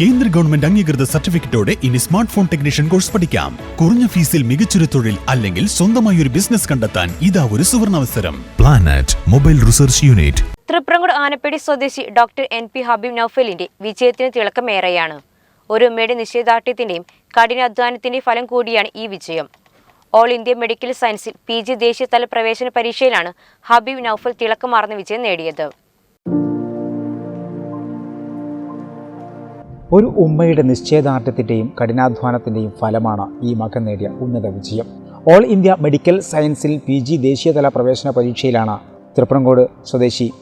കേന്ദ്ര ഗവൺമെന്റ് അംഗീകൃത സർട്ടിഫിക്കറ്റോടെ ഇനി സ്മാർട്ട് ഫോൺ ടെക്നീഷ്യൻ കോഴ്സ് പഠിക്കാം. കുറഞ്ഞ ഫീസിൽ മികച്ചൊരു തൊഴിൽ അല്ലെങ്കിൽ സ്വന്തമായി ഒരു ബിസിനസ് കണ്ടെത്താൻ ഇതാ ഒരു സുവർണാവസരം. Planet mobile research unit Triprangode Anappady സ്വദേശി ഡോക്ടർ എൻ പി ഹബീബ് നൌഫലിന്റെ വിജയത്തിന് തിളക്കമേറെയാണ്. ഒരു മെഡി നിശ്ചയദാർഢ്യത്തിന്റെയും കഠിനാധ്വാനത്തിന്റെയും ഫലം കൂടിയാണ് ഈ വിജയം. ഓൾ ഇന്ത്യ മെഡിക്കൽ സയൻസിൽ പി ജി ദേശീയതല പ്രവേശന പരീക്ഷയിലാണ് ഹബീബ് നൌഫൽ തിളക്കമാർന്ന വിജയം നേടിയത്. ഒരു ഉമ്മയുടെ നിശ്ചയദാർഢ്യത്തിന്റെയും കഠിനാധ്വാനത്തിന്റെയും ഫലമാണ് ഈ മകൻ നേടിയ ഉന്നത വിജയം. ഓൾ ഇന്ത്യ മെഡിക്കൽ സയൻസിൽ പി ജി ദേശീയതല പ്രവേശന പരീക്ഷയിലാണ് തൃപ്രങ്കോട് സ്വദേശി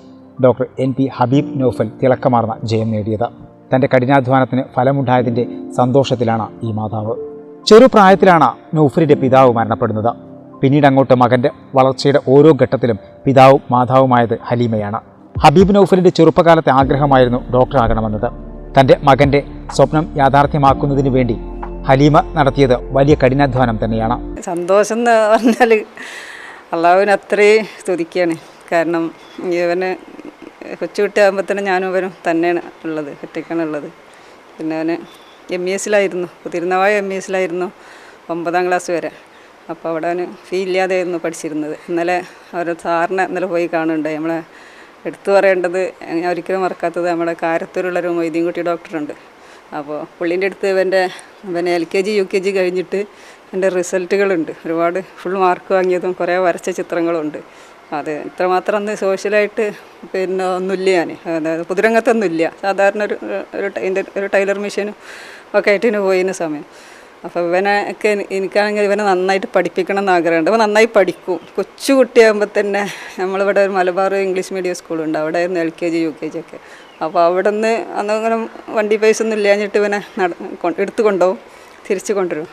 doctor N P Habeeb Naufal തിളക്കമാർന്ന ജയം നേടിയത്. തന്റെ കഠിനാധ്വാനത്തിന് ഫലമുണ്ടായതിന്റെ സന്തോഷത്തിലാണ് ഈ മാതാവ്. ചെറുപ്രായത്തിലാണ് നൗഫലിന്റെ പിതാവ് മരണപ്പെടുന്നത്. പിന്നീട് അങ്ങോട്ട് മകന്റെ വളർച്ചയുടെ ഓരോ ഘട്ടത്തിലും പിതാവും മാതാവുമായത് ഹലീമയാണ്. ഹബീബ് നൗഫലിന്റെ ചെറുപ്പകാലത്തെ ആഗ്രഹമായിരുന്നു ഡോക്ടറാകണമെന്നത്. തന്റെ മകന്റെ സ്വപ്നം യാഥാർത്ഥ്യമാക്കുന്നതിന് വേണ്ടി ഹലീമ നടത്തിയത് വലിയ കഠിനാധ്വാനം തന്നെയാണ്. സന്തോഷം എന്ന് പറഞ്ഞാൽ അള്ളാഹുവിന് അത്രയും സ്തുതിക്കുകയാണ്. കാരണം ഇവന് കൊച്ചുകുട്ടിയാകുമ്പോൾ തന്നെ ഞാനും ഇവനും തന്നെയാണ് ഉള്ളത് ഒറ്റയ്ക്കാണ് ഉള്ളത്. പിന്നെ അവന് എം ഇ എസിലായിരുന്നു തിരുനാവായ എം ഇ എസിലായിരുന്നു ഒമ്പതാം ക്ലാസ് വരെ. അപ്പോൾ അവിടെ അവന് ഫീ ഇല്ലാതെയായിരുന്നു പഠിച്ചിരുന്നത്. ഇന്നലെ അവർ സാറിനെ ഇന്നലെ പോയി കാണുന്നുണ്ട്. നമ്മളെ എടുത്തു പറയേണ്ടത് ഞാൻ ഒരിക്കലും മറക്കാത്തത് നമ്മുടെ കാരത്തൂരുള്ളൊരു മൊയ്തീൻകുട്ടി ഡോക്ടറുണ്ട്. അപ്പോൾ പുള്ളീന്റെ അടുത്ത് ഇവന്റെ ഇവനെ L K G U K G കഴിഞ്ഞിട്ട് എന്റെ റിസൾട്ടുകളുണ്ട്. ഒരുപാട് ഫുൾ മാർക്ക് വാങ്ങിയതും കുറേ വരച്ച ചിത്രങ്ങളുണ്ട്. അത് ഇത്രമാത്രം അന്ന് സോഷ്യലായിട്ട് പിന്നെ ഒന്നുമില്ല ഞാൻ. അതായത് പൊതുരംഗത്തൊന്നുമില്ല. സാധാരണ ഒരു ഒരു ഒരു ടൈലർ മെഷീനും ഒക്കെ ആയിട്ട് പോയിരുന്ന സമയം. അപ്പോൾ ഒക്കെ എനിക്കാണെങ്കിൽ ഇവനെ നന്നായിട്ട് പഠിപ്പിക്കണം എന്ന് ആഗ്രഹമുണ്ട്. അവൻ നന്നായി പഠിക്കും. കൊച്ചു കുട്ടിയാകുമ്പോൾ തന്നെ നമ്മളിവിടെ ഒരു മലബാർ ഇംഗ്ലീഷ് മീഡിയം സ്കൂളുണ്ട് അവിടെ ആയിരുന്നു L K G U K G ഒക്കെ. അപ്പോൾ അവിടെ നിന്ന് അന്നങ്ങനെ വണ്ടി പൈസ ഒന്നും ഇല്ലാഞ്ഞിട്ട് ഇവനെ നട എടുത്തു കൊണ്ടുപോകും. തിരിച്ച് കൊണ്ടുവരും.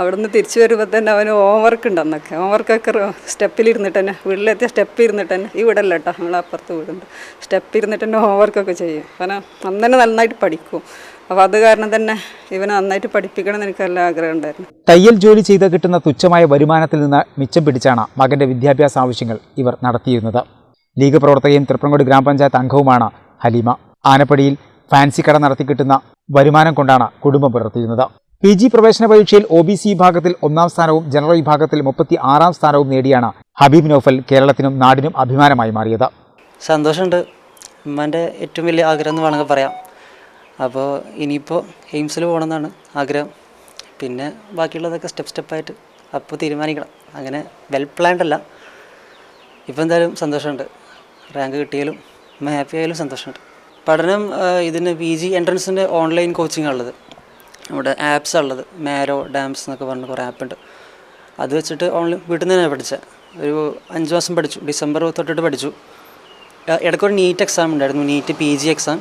അവിടെ നിന്ന് തിരിച്ചു വരുമ്പോൾ തന്നെ അവന് ഹോംവർക്ക് ഉണ്ട് അന്നൊക്കെ. ഹോംവർക്കൊക്കെ സ്റ്റെപ്പിലിരുന്നിട്ട് തന്നെ വീട്ടിലെത്തിയ സ്റ്റെപ്പ് ഇരുന്നിട്ട് തന്നെ. ഈ വീടല്ല കേട്ടോ നമ്മളെ അപ്പുറത്ത് വീടുണ്ട്. സ്റ്റെപ്പ് ഇരുന്നിട്ട് തന്നെ ഹോംവർക്കൊക്കെ ചെയ്യും. കാരണം അന്ന് തന്നെ നന്നായിട്ട് പഠിക്കും. അപ്പോൾ അത് കാരണം തന്നെ ഇവനെ നന്നായിട്ട് പഠിപ്പിക്കണം എന്ന് എനിക്ക് നല്ല ആഗ്രഹം ഉണ്ടായിരുന്നു. തയ്യൽ ജോലി ചെയ്ത് കിട്ടുന്ന തുച്ഛമായ വരുമാനത്തിൽ നിന്ന് മിച്ചം പിടിച്ചാണ് മകന്റെ വിദ്യാഭ്യാസ ആവശ്യങ്ങൾ ഇവർ നടത്തിയിരുന്നത്. ലീഗ് പ്രവർത്തകയും തൃപ്രങ്കോട് ഗ്രാമപഞ്ചായത്ത് അംഗവുമാണ് ഹലീമ. ആനപ്പടിയിൽ ഫാൻസി കട നടത്തി കിട്ടുന്ന വരുമാനം കൊണ്ടാണ് കുടുംബം പുലർത്തിയിരുന്നത് പി ജി പ്രവേശന പരീക്ഷയിൽ ഒ ബി സി വിഭാഗത്തിൽ ഒന്നാം സ്ഥാനവും ജനറൽ വിഭാഗത്തിൽ മുപ്പത്തി ആറാം സ്ഥാനവും നേടിയാണ് ഹബീബ് നോഫൽ കേരളത്തിനും നാടിനും അഭിമാനമായി മാറിയത്. സന്തോഷമുണ്ട്. ഉമ്മാന്റെ ഏറ്റവും വലിയ ആഗ്രഹം എന്ന് വേണമെങ്കിൽ പറയാം. അപ്പോൾ ഇനിയിപ്പോൾ എയിംസിൽ പോകണമെന്നാണ് ആഗ്രഹം. പിന്നെ ബാക്കിയുള്ളതൊക്കെ സ്റ്റെപ്പ് സ്റ്റെപ്പായിട്ട് അപ്പോൾ തീരുമാനിക്കണം. അങ്ങനെ വെൽ പ്ലാൻഡ് അല്ല. ഇപ്പോൾ എന്തായാലും സന്തോഷമുണ്ട്. റാങ്ക് കിട്ടിയാലും ഹാപ്പി ആയാലും സന്തോഷമുണ്ട്. പഠനം ഇതിന് പി ജി എൻട്രൻസിന്റെ ഓൺലൈൻ കോച്ചിങ്ങാണ് ഉള്ളത് നമ്മുടെ ആപ്സ് ഉള്ളത്. മാരോ ഡാംസ് എന്നൊക്കെ പറഞ്ഞ കുറേ ആപ്പുണ്ട് അത് വെച്ചിട്ട് ഓൺലൈൻ വീട്ടിൽ നിന്ന് തന്നെ പഠിച്ചത് ഒരു അഞ്ച് മാസം പഠിച്ചു. ഡിസംബർ തൊട്ടിട്ട് പഠിച്ചു. ഇടയ്ക്കൊരു നീറ്റ് എക്സാം ഉണ്ടായിരുന്നു. NEET P G exam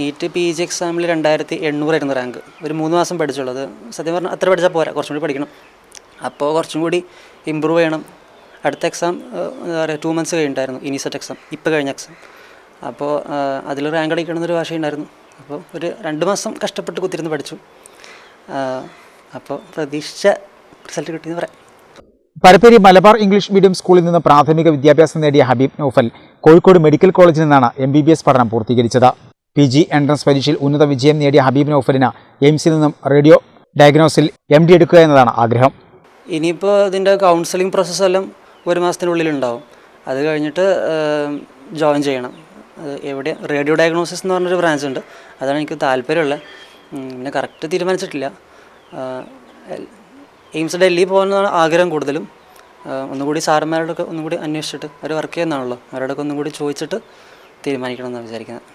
NEET P G എക്സാമിൽ രണ്ടായിരത്തി എണ്ണൂറായിരുന്നു റാങ്ക് ഒരു മൂന്ന് മാസം പഠിച്ചുള്ളത്. സത്യം പറഞ്ഞാൽ അത്ര പഠിച്ചാൽ പോരാ. കുറച്ചും കൂടി പഠിക്കണം. അപ്പോൾ കുറച്ചും കൂടി ഇമ്പ്രൂവ് ചെയ്യണം. അടുത്ത എക്സാം എന്താ പറയുക ടു മന്ത്സ് കഴിഞ്ഞിട്ടായിരുന്നു. ഇനിസെറ്റ് എക്സാം ഇപ്പോൾ കഴിഞ്ഞ എക്സാം അപ്പോൾ അതിൽ റാങ്ക് അടിക്കണമെന്നൊരു വാശയുണ്ടായിരുന്നു അപ്പോൾ ഒരു രണ്ട് മാസം കഷ്ടപ്പെട്ട് കുത്തിരുന്ന് പഠിച്ചു. അപ്പോൾ പ്രതീക്ഷിച്ച റിസൾട്ട് കിട്ടിയെന്ന് പറയാം. പരപ്പേരി മലബാർ ഇംഗ്ലീഷ് മീഡിയം സ്കൂളിൽ നിന്ന് പ്രാഥമിക വിദ്യാഭ്യാസം നേടിയ ഹബീബ് നൌഫൽ കോഴിക്കോട് മെഡിക്കൽ കോളേജിൽ നിന്നാണ് എം ബി ബി എസ് പഠനം പൂർത്തീകരിച്ചത്. പി ജി എൻട്രൻസ് പരീക്ഷയിൽ ഉന്നത വിജയം നേടിയ ഹബീബ് നൌഫലിന് എയിംസിൽ നിന്നും റേഡിയോ ഡയഗ്നോസിൽ എം ഡി എടുക്കുക എന്നതാണ് ആഗ്രഹം. ഇനിയിപ്പോൾ ഇതിന്റെ കൗൺസിലിംഗ് പ്രോസസ്സെല്ലാം ഒരു മാസത്തിനുള്ളിൽ ഉണ്ടാവും. അത് കഴിഞ്ഞിട്ട് ജോയിൻ ചെയ്യണം. എവിടെ? റേഡിയോ ഡയഗ്നോസിസ് എന്ന് പറഞ്ഞൊരു ബ്രാഞ്ച് ഉണ്ട്. അതാണ് എനിക്ക് താല്പര്യമുള്ളത്. പിന്നെ കറക്റ്റ് തീരുമാനിച്ചിട്ടില്ല. എയിംസ് ഡൽഹി പോകുന്നതാണ് ആഗ്രഹം കൂടുതലും. ഒന്നുകൂടി സാറന്മാരോടൊക്കെ ഒന്നുകൂടി അന്വേഷിച്ചിട്ട് അവർ വർക്ക് ചെയ്യുന്നതാണല്ലോ. അവരോടൊക്കെ ഒന്നുകൂടി ചോദിച്ചിട്ട് തീരുമാനിക്കണം എന്നാണ് വിചാരിക്കുന്നത്.